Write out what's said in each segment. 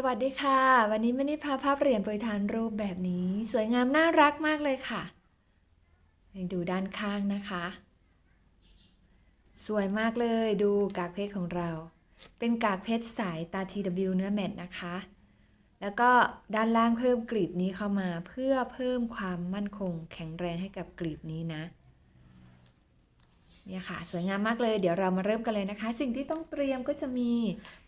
สวัสดีค่ะ วันนี้ไม่ได้พาภาพเหรียญโปรยทานรูปแบบนี้ สวยงามน่ารักมากเลยค่ะให้ดูด้านข้างนะคะ สวยมากเลยดูกากเพชรของเรา เป็นกากเพชรสายตา TW เนื้อแมตต์นะคะ แล้วก็ด้านล่างเพิ่มกลีบนี้เข้ามา เพื่อเพิ่มความมั่นคงแข็งแรงให้กับกลีบนี้นะ เนี่ยค่ะ สวยงามมากเลย เดี๋ยวเรามาเริ่มกันเลยนะคะ สิ่งที่ต้องเตรียมก็จะมี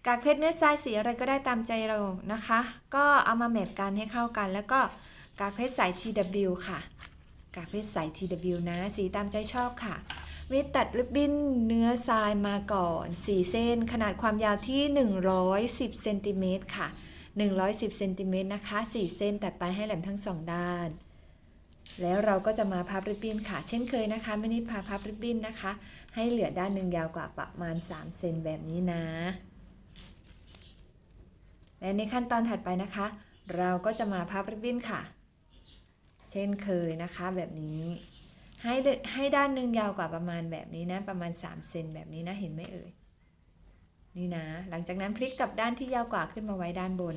กากเพชรเนื้อทรายสีอะไรก็ได้ตามใจเรานะคะ ก็เอามาแมทกันให้เข้ากัน แล้วก็กากเพชรสาย TW ค่ะ กากเพชรสาย TW นะ สีตามใจชอบค่ะมีตัดริบบิ้นเนื้อทรายมาก่อน 4 เส้น ขนาดความยาวที่ 110เซนติเมตรค่ะ 110เซนติเมตรนะคะ 4 เส้นตัดไปให้แหลมทั้งสองด้าน แล้วเราก็จะมาพับริบบิ้นค่ะ เช่นเคยนะคะไม่ได้พาพับริบบิ้นนะคะ ให้เหลือด้านหนึ่งยาวกว่าประมาณ 3 เซนแบบนี้นะ และในขั้นตอนถัดไปนะคะ เราก็จะมาพับริบบิ้นค่ะ เช่นเคยนะคะแบบนี้ให้ให้ด้านหนึ่งยาวกว่าประมาณแบบนี้นะ ประมาณ 3 เซนแบบนี้นะเห็นไหมเอ่ยนี่นะ หลังจากนั้นพลิกกลับด้านที่ยาวกว่าขึ้นมาไว้ด้านบน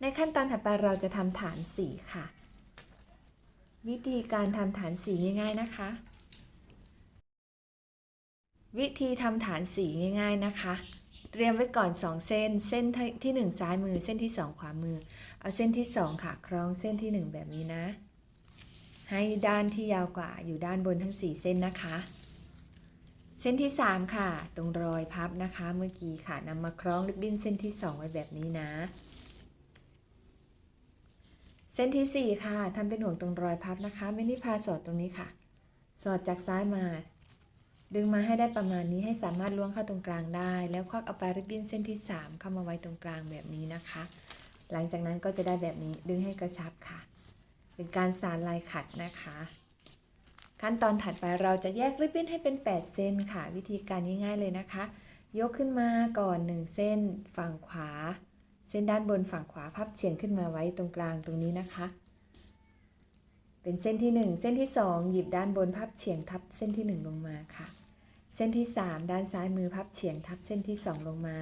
ในขั้นตอนถัดไปเราจะทำฐานสีค่ะ วิธีการทำฐานสีง่ายๆนะคะ วิธีทำฐานสีง่ายๆนะคะ เตรียมไว้ก่อน 2 เส้น เส้นที่ 1 ซ้ายมือ เส้นที่ 2 ขวามือ เอาเส้นที่ 2 ค่ะ คล้องเส้นที่ 1 แบบนี้นะ ให้ด้านที่ยาวกว่าอยู่ด้านบนทั้ง 4 เส้นนะคะ เส้นที่ 3 ค่ะ ตรงรอยพับนะคะ เมื่อกี้ค่ะนำมาคล้องริบบิ้นเส้นที่ 2 ไว้แบบนี้นะ เส้นที่ 4 ค่ะทำเป็นห่วงตรงรอยพับนะคะ ไม่ได้พาสอดตรงนี้ค่ะ สอดจากซ้ายมา ดึงมาให้ได้ประมาณนี้ให้สามารถล้วงเข้าตรงกลางได้ แล้วควักเอาปลายริบบิ้นเส้นที่ 3 เข้ามาไว้ตรงกลางแบบนี้นะคะ หลังจากนั้นก็จะได้แบบนี้ดึงให้กระชับค่ะ เป็นการสานลายขัดนะคะ ขั้นตอนถัดไปเราจะแยกริบบิ้นให้เป็น 8 เส้นค่ะ วิธีการง่ายๆเลยนะคะ ยกขึ้นมาก่อน 1 เส้น ฝั่งขวา ส้นด้านบนฝั่งขวาพับเฉียงขึ้นมาไว้ตรงกลางตรงนี้นะคะ เป็นเส้นที่ 1 เส้นที่ 2 หยิบด้านบนพับเฉียงทับเส้นที่ 1 ลงมาค่ะ เส้นที่ 3 ด้านซ้ายมือพับเฉียงทับเส้นที่ 2 ลงมา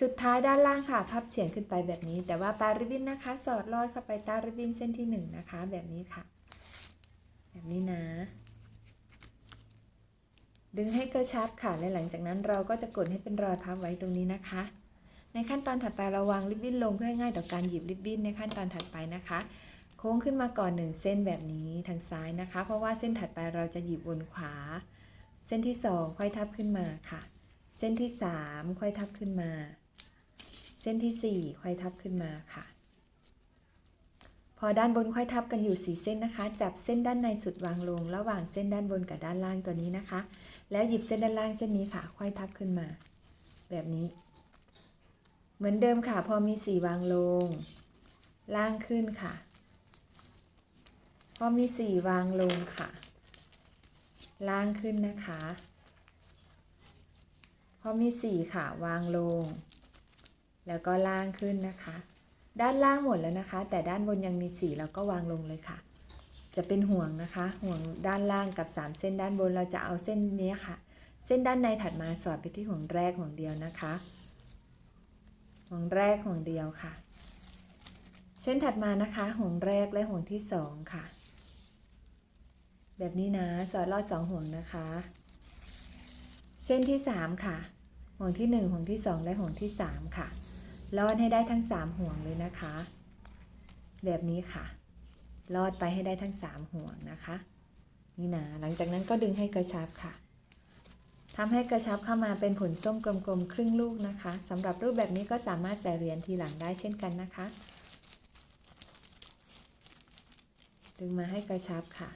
สุดท้ายด้านล่างค่ะ พับเฉียงขึ้นไปแบบนี้ แต่ว่าปลายริบบิ้นนะคะ สอดลอดเข้าไปใต้ริบบิ้นเส้นที่ 1 นะคะ แบบนี้ค่ะ แบบนี้นะดึงให้กระชับค่ะ และหลังจากนั้นเราก็จะกดให้เป็นรอยพับไว้ตรงนี้นะคะ ในขั้นตอนถัดไปเราวางริบบิ้นลงเพื่อให้ง่ายต่อการหยิบริบบิ้นในขั้นตอนถัดไปนะคะ โค้งขึ้นมาก่อนหนึ่งเส้นแบบนี้ทางซ้ายนะคะ เพราะว่าเส้นถัดไปเราจะหยิบวนขวา เส้นที่ 2 ค่อยทับขึ้นมาค่ะ เส้นที่ 3 ค่อยทับขึ้นมา เส้นที่ 4 ค่อยทับขึ้นมาค่ะ พอด้านบนค่อยทับกันอยู่ 4 เส้นนะคะ จับเส้นด้านในสุดวางลง ระหว่างเส้นด้านบนกับด้านล่างตัวนี้นะคะ แล้วหยิบเส้นด้านล่างเส้นนี้ค่ะ ค่อยทับขึ้นมา แบบนี้ เหมือนเดิมค่ะ พอมีสีวางลง ล่างขึ้นค่ะ พอมีสีวางลงค่ะ ล่างขึ้นนะคะ พอมีสีค่ะ วางลง แล้วก็ล่างขึ้นนะคะ ด้านล่างหมดแล้วนะคะ แต่ด้านบนยังมีสีเราก็วางลงเลยค่ะ จะเป็นห่วงนะคะ ห่วงด้านล่างกับ 3 เส้นด้านบนเราจะเอาเส้นนี้ค่ะ เส้นด้านในถัดมาสอดไปที่ห่วงแรกห่วงเดียวนะคะ ห่วงแรกห่วงเดียวค่ะ เส้นถัดมานะคะ ห่วงแรกและห่วงที่สองค่ะ แบบนี้นะ สอดลอดสองห่วงนะคะ เส้นที่สามค่ะ ห่วงที่หนึ่งห่วงที่สองและห่วงที่สามค่ะ ลอดให้ได้ทั้งสามห่วงเลยนะคะ แบบนี้ค่ะ ลอดไปให้ได้ทั้งสามห่วงนะคะ นี่นะ หลังจากนั้นก็ดึงให้กระชับค่ะ ทำให้กระชับเข้ามาเป็นผลส้มกลมๆ ครึ่งลูกนะคะสำหรับรูปแบบนี้ก็สามารถใส่เหรียญทีหลังได้เช่นกันนะคะ ดึงมาให้กระชับค่ะ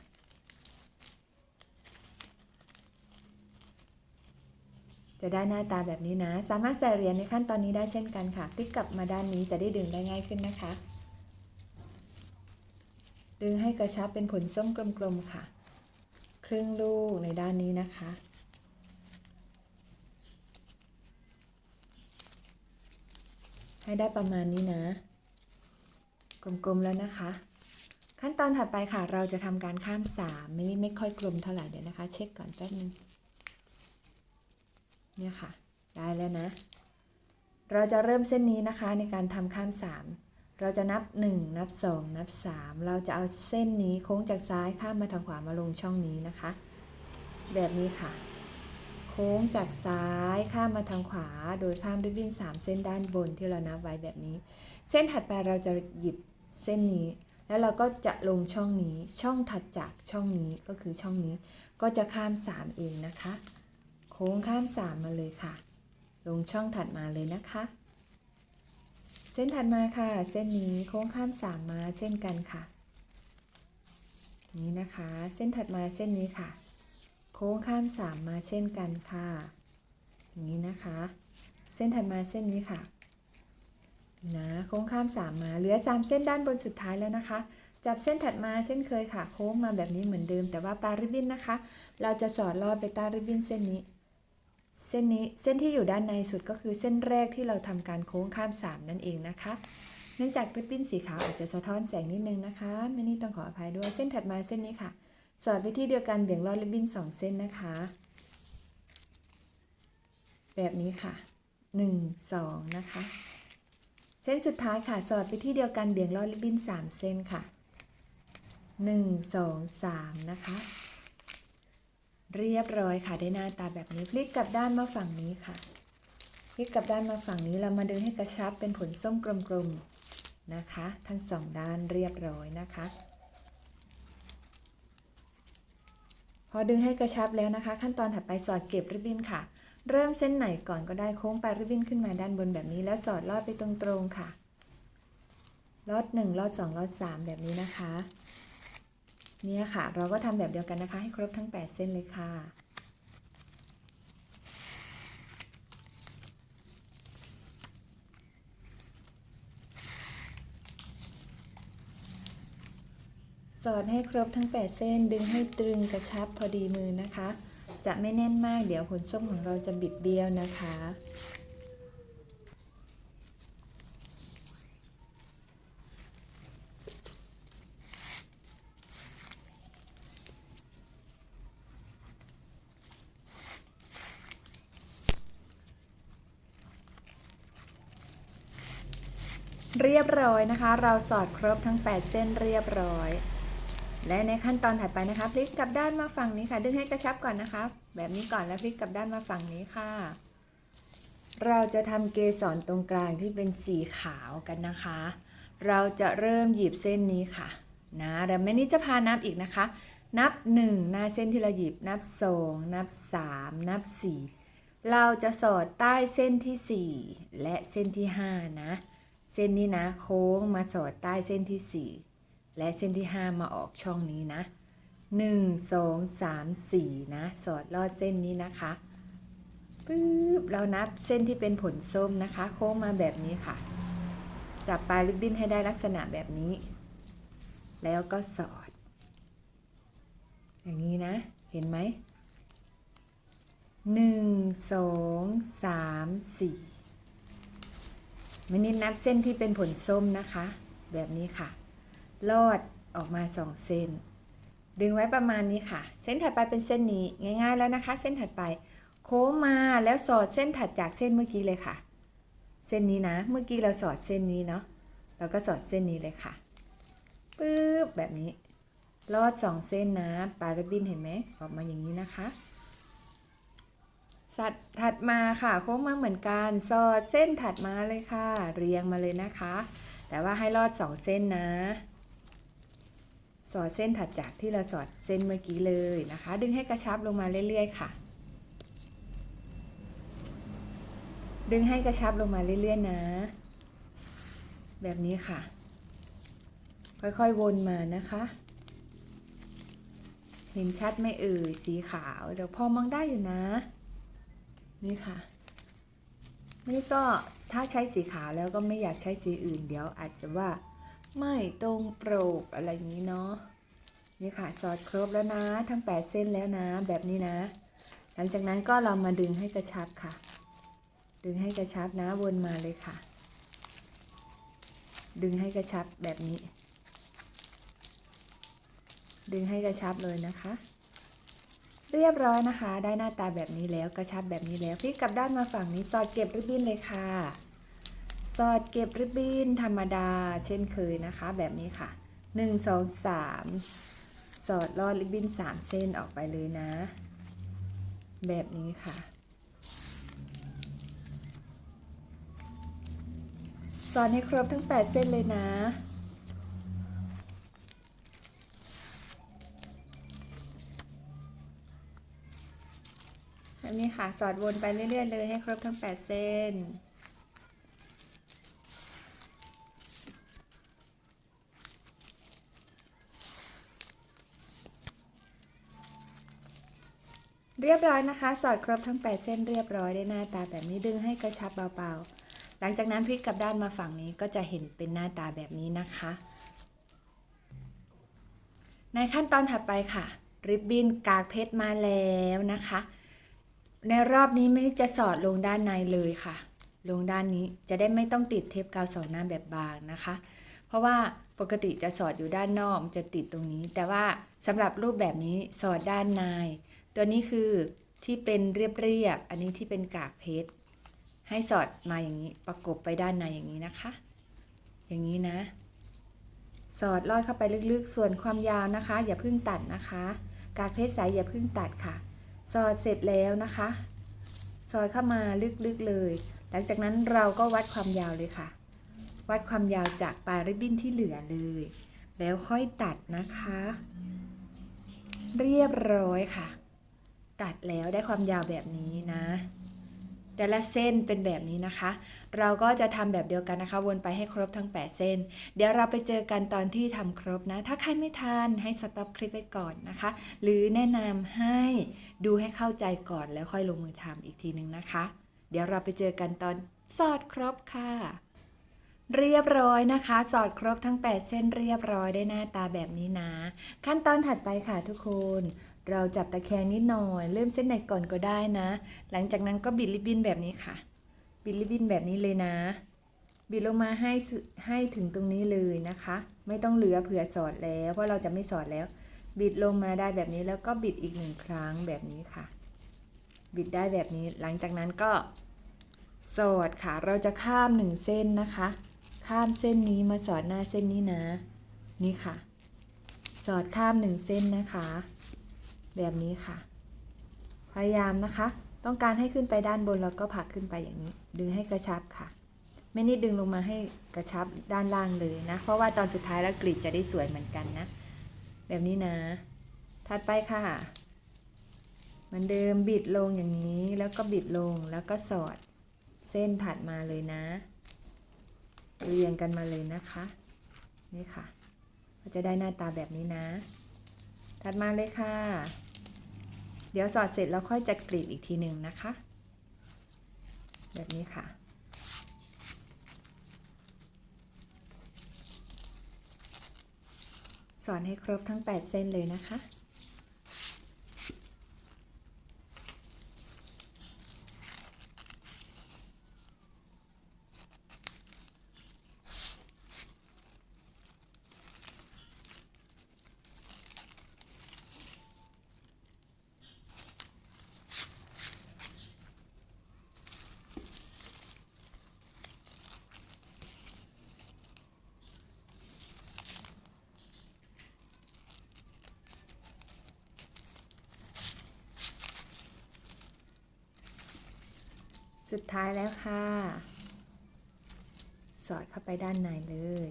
จะได้หน้าตาแบบนี้นะ สามารถใส่เหรียญในขั้นตอนนี้ได้เช่นกันค่ะพลิกกลับมาด้านนี้จะได้ดึงได้ง่ายขึ้นนะคะ ดึงให้กระชับเป็นผลส้มกลมๆค่ะ ครึ่งลูกในด้านนี้นะคะ ให้ได้ประมาณนี้นะ กลมๆแล้วนะคะ ขั้นตอนถัดไปค่ะ เราจะทำการข้ามสามไม่นี่ไม่ค่อยกลมเท่าไหร่เดี๋ยวนะคะ เช็คก่อนแป๊บนึงเนี่ยค่ะ ได้แล้วนะ เราจะเริ่มเส้นนี้นะคะในการทำข้ามสามเราจะนับ 1 นับ 2 นับ 3 เราจะเอาเส้นนี้โค้งจากซ้ายข้ามมาทางขวามาลงช่องนี้นะคะ แบบนี้ค่ะ ค้งจากซ้ายข้ามมาทางขวา โดยข้ามริบบิ้น 3 เส้นด้านบนที่เรานับไว้แบบนี้ เส้นถัดไปเราจะหยิบเส้นนี้ แล้วเราก็จะลงช่องนี้ ช่องถัดจากช่องนี้ก็คือช่องนี้ ก็จะข้าม 3 เองนะคะ โค้งข้าม 3 มาเลยค่ะ ลงช่องถัดมาเลยนะคะ เส้นถัดมาค่ะ เส้นนี้โค้งข้าม 3 มาเช่นกันค่ะ นี้นะคะ เส้นถัดมาเส้นนี้ค่ะ โค้งข้าม3มาเช่นกันค่ะอย่างนี้นะคะ เส้นถัดมาเส้นนี้ค่ะนะโค้งข้าม3มาเหลือ3เส้นด้านบนสุดท้ายแล้วนะคะ จับเส้นถัดมาเช่นเคยค่ะ โค้งมาแบบนี้เหมือนเดิม แต่ว่าปลาริบบิ้นนะคะ เราจะสอดลอดไปใต้ริบบิ้นเส้นนี้ เส้นนี้เส้นที่อยู่ด้านในสุดก็คือเส้นแรกที่เราทำการโค้งข้าม3นั่นเองนะคะ เนื่องจากริบบิ้นสีขาวอาจจะสะท้อนแสงนิดนึงนะคะไม่นี่ต้องขออภัยด้วยเส้นถัดมาเส้นนี้ค่ะ สอดไปที่เดียวกันเบี่ยงลอดริบบิ้น2เส้นนะคะ แบบนี้ค่ะ1 2นะคะ เส้นสุดท้ายค่ะ สอดไปที่เดียวกันเบี่ยงลอดริบบิ้น3เส้นค่ะ1 2 3นะคะ เรียบร้อยค่ะได้หน้าตาแบบนี้พลิกกลับด้านมาฝั่งนี้ค่ะพลิกกลับด้านมาฝั่งนี้เรามาดึงให้กระชับเป็นผลส้มกลมๆนะคะ ทั้งสองด้านเรียบร้อยนะคะ พอดึงให้กระชับแล้วนะคะ ขั้นตอนถัดไปสอดเก็บริบบิ้นค่ะ เริ่มเส้นไหนก่อนก็ได้โค้งปลายริบบิ้นขึ้นมาด้านบนแบบนี้ แล้วสอดลอดไปตรงๆค่ะลอด1ลอด2ลอด3แบบนี้นะคะ เนี่ยค่ะ เราก็ทำแบบเดียวกันนะคะ ให้ครบทั้ง 8 เส้นเลยค่ะ สอดให้ครบทั้ง 8 เส้นดึงให้ตรึงกระชับพอดีมือนะคะ จะไม่แน่นมากเดี๋ยวผลส้มของเราจะบิดเบี้ยวนะคะ เรียบร้อยนะคะ เราสอดครบทั้ง 8 เส้นเรียบร้อย และในขั้นตอนถัดไปนะคะพลิกกลับด้านมาฝั่งนี้ค่ะ ดึงให้กระชับก่อนนะคะ แบบนี้ก่อนแล้วพลิกกลับด้านมาฝั่งนี้ค่ะ เราจะทำเกสรตรงกลางที่เป็นสีขาวกันนะคะ เราจะเริ่มหยิบเส้นนี้ค่ะนะเดี๋ยวแม่นี้จะพานับอีกนะคะ นับ 1 หน้าเส้นที่เราหยิบนับ2นับ 3 นับ 4 เราจะสอดใต้เส้นที่ 4 และเส้นที่ 5 นะ เส้นนี้นะโค้งมาสอดใต้เส้นที่ 4 และเส้นที่ 5 มาออกช่องนี้นะ 1 2 3 4 นะ สอดลอดเส้นนี้นะคะปึ๊บเรานับเส้นที่เป็นผลส้มนะคะ โค้งมาแบบนี้ค่ะ จับปลายริบบิ้นให้ได้ลักษณะแบบนี้ แล้วก็สอด อย่างนี้นะ เห็นไหมหนึ่งสองสามสี่มันนี้นับเส้นที่เป็นผลส้มนะคะ แบบนี้ค่ะ ลอดออกมาสองเส้น ดึงไว้ประมาณนี้ค่ะ เส้นถัดไปเป็นเส้นนี้ง่ายๆแล้วนะคะ เส้นถัดไป โค้งมาแล้วสอดเส้นถัดจากเส้นเมื่อกี้เลยค่ะ เส้นนี้นะ เมื่อกี้เราสอดเส้นนี้เนาะเราก็สอดเส้นนี้เลยค่ะปึ๊บแบบนี้ ลอดสองเส้นนะปลายริบบิ้นเห็นไหมออกมาอย่างนี้นะคะสัตว์ถัดมาค่ะโค้งมาเหมือนกัน สอดเส้นถัดมาเลยค่ะ เรียงมาเลยนะคะ แต่ว่าให้ลอดสองเส้นนะ สอดเส้นถัดจากที่เราสอดเส้นเมื่อกี้เลยนะคะ ดึงให้กระชับลงมาเรื่อยๆค่ะ ดึงให้กระชับลงมาเรื่อยๆนะ แบบนี้ค่ะ ค่อยๆวนมานะคะ เห็นชัดไหม่เอ่ยสีขาว เดี๋ยวพอมองได้อยู่นะ นี่ค่ะนี่ก็ถ้าใช้สีขาวแล้วก็ไม่อยากใช้สีอื่น เดี๋ยวอาจจะว่า ไม่ตรงโปร่งอะไรอย่างนี้เนาะนี่ค่ะสอดครบแล้วนะ ทั้ง 8 เส้นแล้วนะ แบบนี้นะ หลังจากนั้นก็เรามาดึงให้กระชับค่ะ ดึงให้กระชับนะวนมาเลยค่ะ ดึงให้กระชับแบบนี้ ดึงให้กระชับเลยนะคะ เรียบร้อยนะคะ ได้หน้าตาแบบนี้แล้วกระชับแบบนี้แล้วพลิกกลับด้านมาฝั่งนี้สอดเก็บริบบิ้นเลยค่ะ สอดเก็บริบบิ้นธรรมดาเช่นเคยนะคะ แบบนี้ค่ะ 1 2 3 สอดลอดริบบิ้น3 เส้นออกไปเลยนะ แบบนี้ค่ะ สอดให้ครบทั้ง 8 เส้นเลยนะแบบนี้ค่ะ สอดวนไปเรื่อยๆเลยให้ครบทั้ง 8 เส้น เรียบร้อยนะคะ สอดครบทั้ง 8 เส้นเรียบร้อยได้หน้าตาแบบนี้ดึงให้กระชับเบาๆ หลังจากนั้นพลิกกลับด้านมาฝั่งนี้ก็จะเห็นเป็นหน้าตาแบบนี้นะคะ ในขั้นตอนถัดไปค่ะ ริบบิ้นกากเพชรมาแล้วนะคะ ในรอบนี้ไม่จะสอดลงด้านในเลยค่ะ ลงด้านนี้จะได้ไม่ต้องติดเทปกาวสองหน้าแบบบางนะคะ เพราะว่าปกติจะสอดอยู่ด้านนอกจะติดตรงนี้ แต่ว่าสำหรับรูปแบบนี้สอดด้านใน ตัวนี้คือที่เป็นเรียบๆ อันนี้ที่เป็นกากเพชร ให้สอดมาอย่างนี้ ประกบไปด้านในอย่างนี้นะคะ อย่างนี้นะ สอดลอดเข้าไปลึกๆ ส่วนความยาวนะคะ อย่าเพิ่งตัดนะคะ กากเพชรใสอย่าเพิ่งตัดค่ะ สอดเสร็จแล้วนะคะ สอดเข้ามาลึกๆเลย หลังจากนั้นเราก็วัดความยาวเลยค่ะ วัดความยาวจากปลายริบบิ้นที่เหลือเลย แล้วค่อยตัดนะคะ เรียบร้อยค่ะ ตัดแล้วได้ความยาวแบบนี้นะ แต่ละเส้นเป็นแบบนี้นะคะ เราก็จะทำแบบเดียวกันนะคะ วนไปให้ครบทั้ง 8 เส้น เดี๋ยวเราไปเจอกันตอนที่ทำครบนะ ถ้าใครไม่ทันให้สต็อปคลิปไว้ก่อนนะคะ หรือแนะนำให้ดูให้เข้าใจก่อนแล้วค่อยลงมือทำอีกทีหนึ่งนะคะ เดี๋ยวเราไปเจอกันตอนสอดครบค่ะเรียบร้อยนะคะ สอดครบทั้ง 8 เส้นเรียบร้อยได้หน้าตาแบบนี้นะ ขั้นตอนถัดไปค่ะทุกคน เราจับตะแคงนิดหน่อย เริ่มเส้นไหนก่อนก็ได้นะ หลังจากนั้นก็บิดริบบิ้นแบบนี้ค่ะ บิดริบบิ้นแบบนี้เลยนะ บิดลงมาให้ให้ถึงตรงนี้เลยนะคะ ไม่ต้องเหลือเผื่อสอดแล้วเพราะเราจะไม่สอดแล้ว บิดลงมาได้แบบนี้แล้วก็บิดอีกหนึ่งครั้งแบบนี้ค่ะ บิดได้แบบนี้หลังจากนั้นก็สอดค่ะ เราจะข้ามหนึ่งเส้นนะคะ ข้ามเส้นนี้มาสอดหน้าเส้นนี้นะ นี่ค่ะ สอดข้ามหนึ่งเส้นนะคะ แบบนี้ค่ะ พยายามนะคะ ต้องการให้ขึ้นไปด้านบนแล้วก็ผลักขึ้นไปอย่างนี้ ดึงให้กระชับค่ะ ไม่นิดดึงลงมาให้กระชับด้านล่างเลยนะ เพราะว่าตอนสุดท้ายแล้วกลีบจะได้สวยเหมือนกันนะ แบบนี้นะ ถัดไปค่ะ เหมือนเดิมบิดลงอย่างนี้ แล้วก็บิดลงแล้วก็สอดเส้นถัดมาเลยนะ เรียงกันมาเลยนะคะ นี่ค่ะ ก็จะได้หน้าตาแบบนี้นะ ถัดมาเลยค่ะ เดี๋ยวสอดเสร็จแล้วค่อยจัดกลีบอีกทีหนึ่งนะคะ แบบนี้ค่ะ สอนให้ครบทั้ง 8 เส้นเลยนะคะ สุดท้ายแล้วค่ะ สอดเข้าไปด้านในเลย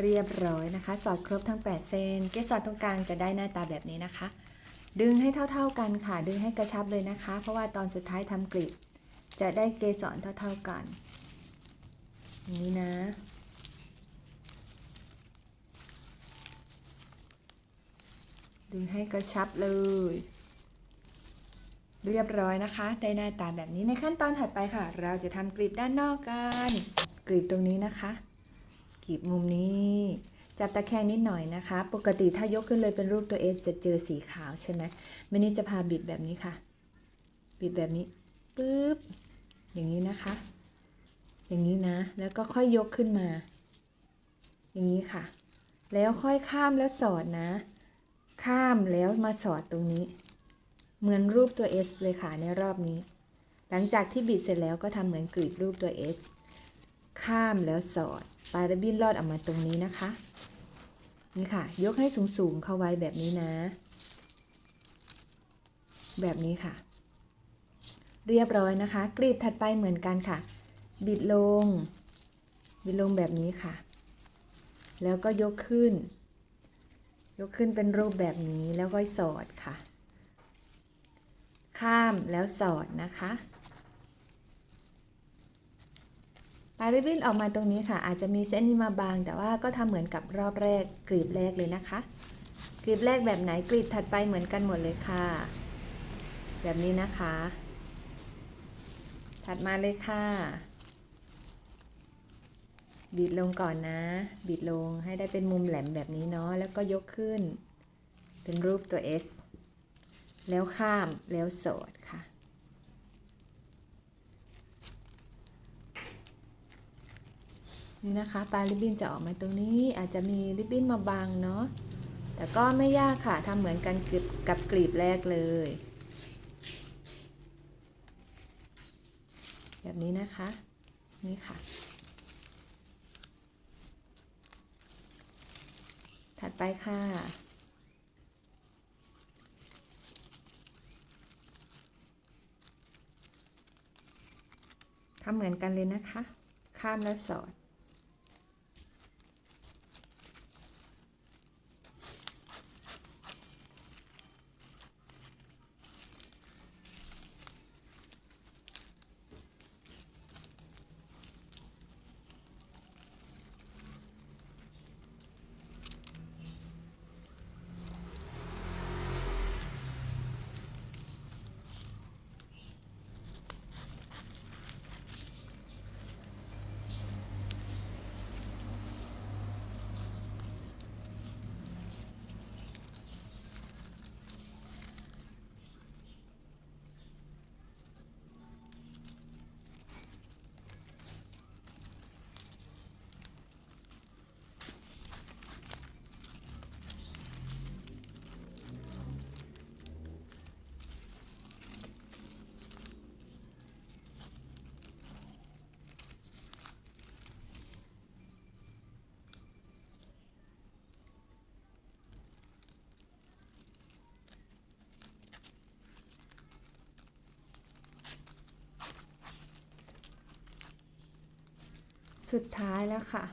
เรียบร้อยนะคะ สอดครบทั้ง 8 เส้น เกสรตรงกลางจะได้หน้าตาแบบนี้นะคะ ดึงให้เท่าๆกันค่ะ ดึงให้กระชับเลยนะคะ เพราะว่าตอนสุดท้ายทำกลีบจะได้เกสรเท่าๆกัน นี้นะดึงให้กระชับเลย เรียบร้อยนะคะ ได้หน้าตาแบบนี้ในขั้นตอนถัดไปค่ะ เราจะทำกลีบด้านนอกกันกลีบตรงนี้นะคะกลีบมุมนี้ จับตะแคงนิดหน่อยนะคะ ปกติถ้ายกขึ้นเลยเป็นรูปตัว S จะเจอสีขาวใช่ไหมไม่นี่จะพาบิดแบบนี้ค่ะ บิดแบบนี้ปึ๊บอย่างนี้นะคะ อย่างนี้นะ แล้วก็ค่อยยกขึ้นมา อย่างนี้ค่ะ แล้วค่อยข้ามแล้วสอดนะ ข้ามแล้วมาสอดตรงนี้ เหมือนรูปตัว S เลยค่ะในรอบนี้ หลังจากที่บิดเสร็จแล้วก็ทำเหมือนกรีบรูปตัว S ข้ามแล้วสอด ปลายระบินลอดออกมาตรงนี้นะคะ นี่ค่ะ ยกให้สูงๆเข้าไว้แบบนี้นะ แบบนี้ค่ะ เรียบร้อยนะคะ กรีบถัดไปเหมือนกันค่ะ บิดลง บิดลงแบบนี้ค่ะ แล้วก็ยกขึ้น ยกขึ้นเป็นรูปแบบนี้แล้วก็สอดค่ะ ข้ามแล้วสอดนะคะปลายริบบิ้นออกมาตรงนี้ค่ะ อาจจะมีเส้นนี้มาบาง แต่ว่าก็ทำเหมือนกับรอบแรกกรีบแรกเลยนะคะกรีบแรกแบบไหนกรีบถัดไปเหมือนกันหมดเลยค่ะ แบบนี้นะคะ ถัดมาเลยค่ะ บิดลงก่อนนะ บิดลงให้ได้เป็นมุมแหลมแบบนี้เนาะแล้วก็ยกขึ้นเป็นรูปตัว S แล้วข้ามแล้วโสดค่ะ นี่นะคะปลายริบบิ้นจะออกมาตรงนี้อาจจะมีริบบิ้นมาบังเนาะแต่ก็ไม่ยากค่ะทำเหมือนกันกับกับกลีบแรกเลย แบบนี้นะคะ นี่ค่ะ ถัดไปค่ะ เหมือนกันเลยนะคะ ข้ามแล้วสอด สุดท้ายแล้วค่ะ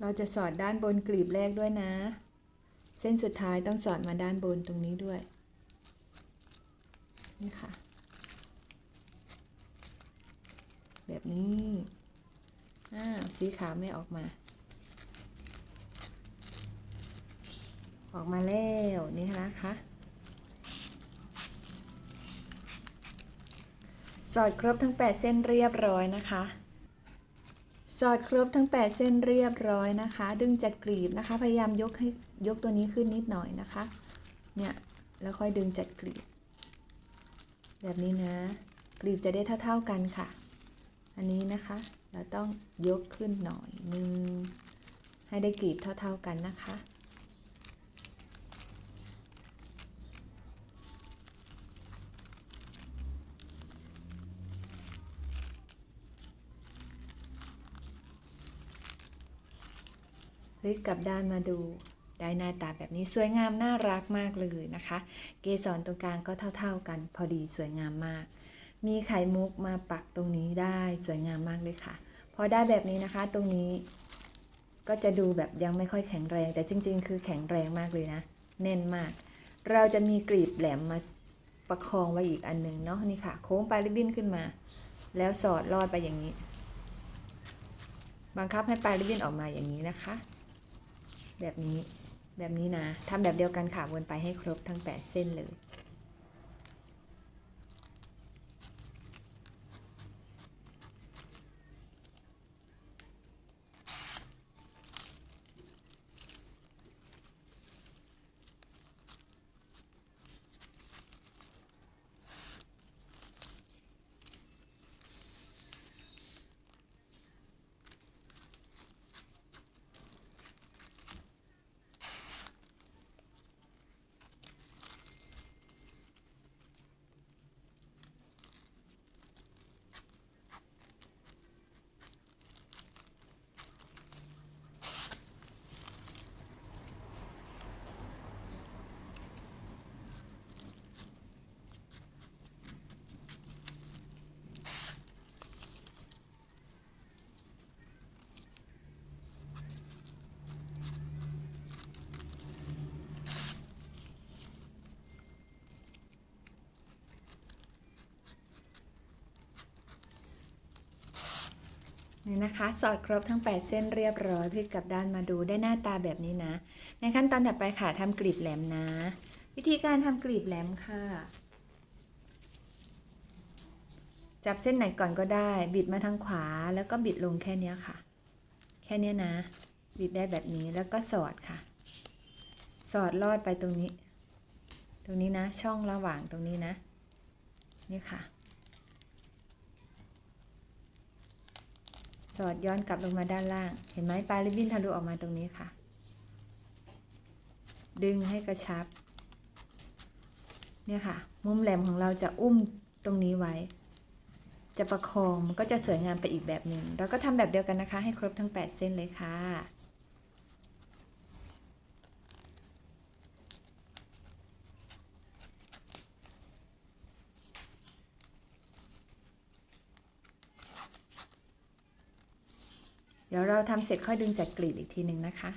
เราจะสอดด้านบนกลีบแรกด้วยนะ เส้นสุดท้ายต้องสอดมาด้านบนตรงนี้ด้วย นี่ค่ะ แบบนี้อ่าสีขาวไม่ออกมา ออกมาแล้วนี่นะคะ สอดครบทั้ง 8 เส้นเรียบร้อยนะคะ สอดครบทั้ง 8 เส้นเรียบร้อยนะคะ ดึงจัดกรีบนะคะ พยายามยกให้ยกตัวนี้ขึ้นนิดหน่อยนะคะ เนี่ยแล้วค่อยดึงจัดกรีบ แบบนี้นะ กรีบจะได้เท่าๆกันค่ะ อันนี้นะคะ เราต้องยกขึ้นหน่อยนึงให้ได้กรีบเท่าๆกันนะคะ พลิกกลับด้านมาดูได้หน้าตาแบบนี้สวยงามน่ารักมากเลยนะคะ เกสรตรงกลางก็เท่า ๆกัน พอดีสวยงามมาก มีไข่มุกมาปักตรงนี้ได้สวยงามมากเลยค่ะ พอได้แบบนี้นะคะตรงนี้ก็จะดูแบบยังไม่ค่อยแข็งแรง แต่จริง ๆ คือแข็งแรงมากเลยนะ แน่นมาก เราจะมีกรีบแหลมมาประคองไว้อีกอันหนึ่งเนาะนี่ค่ะ โค้งปลายริบบิ้นขึ้นมา แล้วสอดลอดไปอย่างนี้ บังคับให้ปลายริบบิ้นออกมาอย่างนี้นะคะ แบบนี้แบบนี้นะทำแบบเดียวกันค่ะวนไปให้ครบทั้ง 8 เส้นเลย นี่นะคะสอดครบทั้ง 8 เส้นเรียบร้อยพลิกกลับด้านมาดูได้หน้าตาแบบนี้นะ ในขั้นตอนถัดไปค่ะทำกลีบแหลมนะ วิธีการทำกลีบแหลมค่ะ จับเส้นไหนก่อนก็ได้ บิดมาทางขวาแล้วก็บิดลงแค่เนี้ยค่ะ แค่เนี้ยนะ บิดได้แบบนี้แล้วก็สอดค่ะ สอดลอดไปตรงนี้ ตรงนี้นะ ช่องระหว่างตรงนี้นะ นี่ค่ะ อดย้อนกลับลงมาด้านล่าง เห็นไหมปลายริบบิ้นทะลุออกมาตรงนี้ค่ะ ดึงให้กระชับ เนี่ยค่ะ มุมแหลมของเราจะอุ้มตรงนี้ไว้ จะประคองมันก็จะสวยงามไปอีกแบบหนึ่ง เราก็ทำแบบเดียวกันนะคะ ให้ครบทั้ง 8 เส้นเลยค่ะ เดี๋ยวเราทำเสร็จค่อยดึงจากกลีบอีกทีหนึ่งนะคะ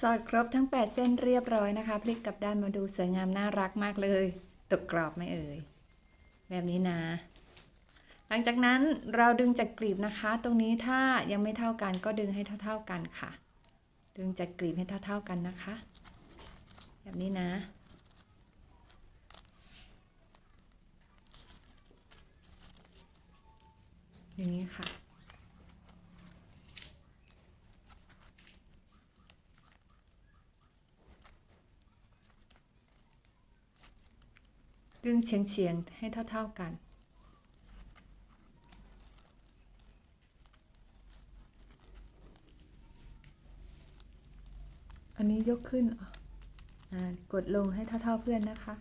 สอดครบทั้ง 8 เส้นเรียบร้อยนะคะ พลิกกลับด้านมาดูสวยงามน่ารักมากเลยตกกรอบไหมเอ่ย แบบนี้นะ หลังจากนั้นเราดึงจากกลีบนะคะ ตรงนี้ถ้ายังไม่เท่ากันก็ดึงให้เท่า ๆกันค่ะ ดึงจากกลีบให้เท่า ๆกันนะคะ แบบนี้นะอย่างนี้ค่ะ ดึงเฉียงเฉียงๆให้เท่า ๆกัน อันนี้ยกขึ้นอ่ากดลงให้เท่าๆเพื่อนนะคะ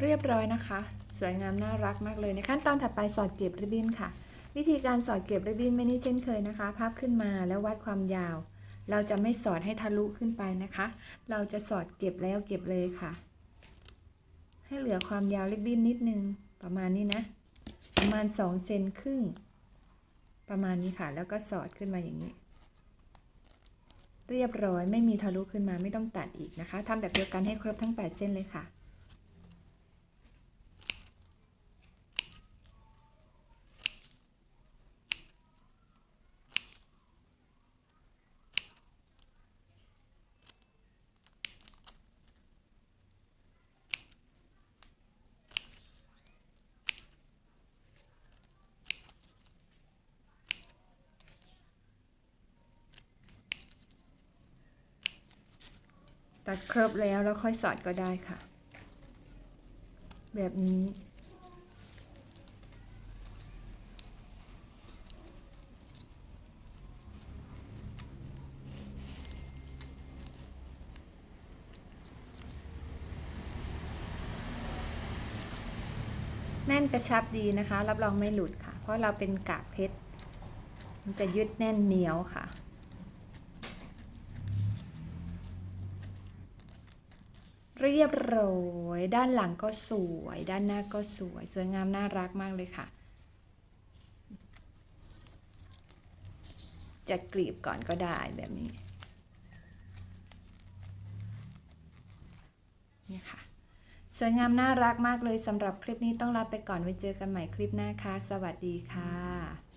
เรียบร้อยนะคะ สวยงามน่ารักมากเลย ในขั้นตอนถัดไปสอดเก็บริบบิ้นค่ะ วิธีการสอดเก็บริบบิ้นไม่นี่เช่นเคยนะคะ พับขึ้นมาแล้ววัดความยาว เราจะไม่สอดให้ทะลุขึ้นไปนะคะ เราจะสอดเก็บแล้วเก็บเลยค่ะ ให้เหลือความยาวริบบิ้นนิดนึงประมาณนี้นะ ประมาณ2เซนครึ่ง ประมาณนี้ค่ะ แล้วก็สอดขึ้นมาอย่างนี้ เรียบร้อยไม่มีทะลุขึ้นมาไม่ต้องตัดอีกนะคะทำแบบเดียวกันให้ครบทั้ง 8 เส้นเลยค่ะ ตัดครบแล้วแล้วค่อยสอดก็ได้ค่ะ แบบนี้ แน่นกระชับดีนะคะ รับรองไม่หลุดค่ะ เพราะเราเป็นกากเพชร มันจะยึดแน่นเหนียวค่ะ รียบร้อย ด้านหลังก็สวย ด้านหน้าก็สวย สวยงามน่ารักมากเลยค่ะ จะกรีบก่อนก็ได้แบบนี้นี่ค่ะ สวยงามน่ารักมากเลยสำหรับคลิปนี้ต้องลาไปก่อนไว้เจอกันใหม่คลิปหน้าค่ะ สวัสดีค่ะ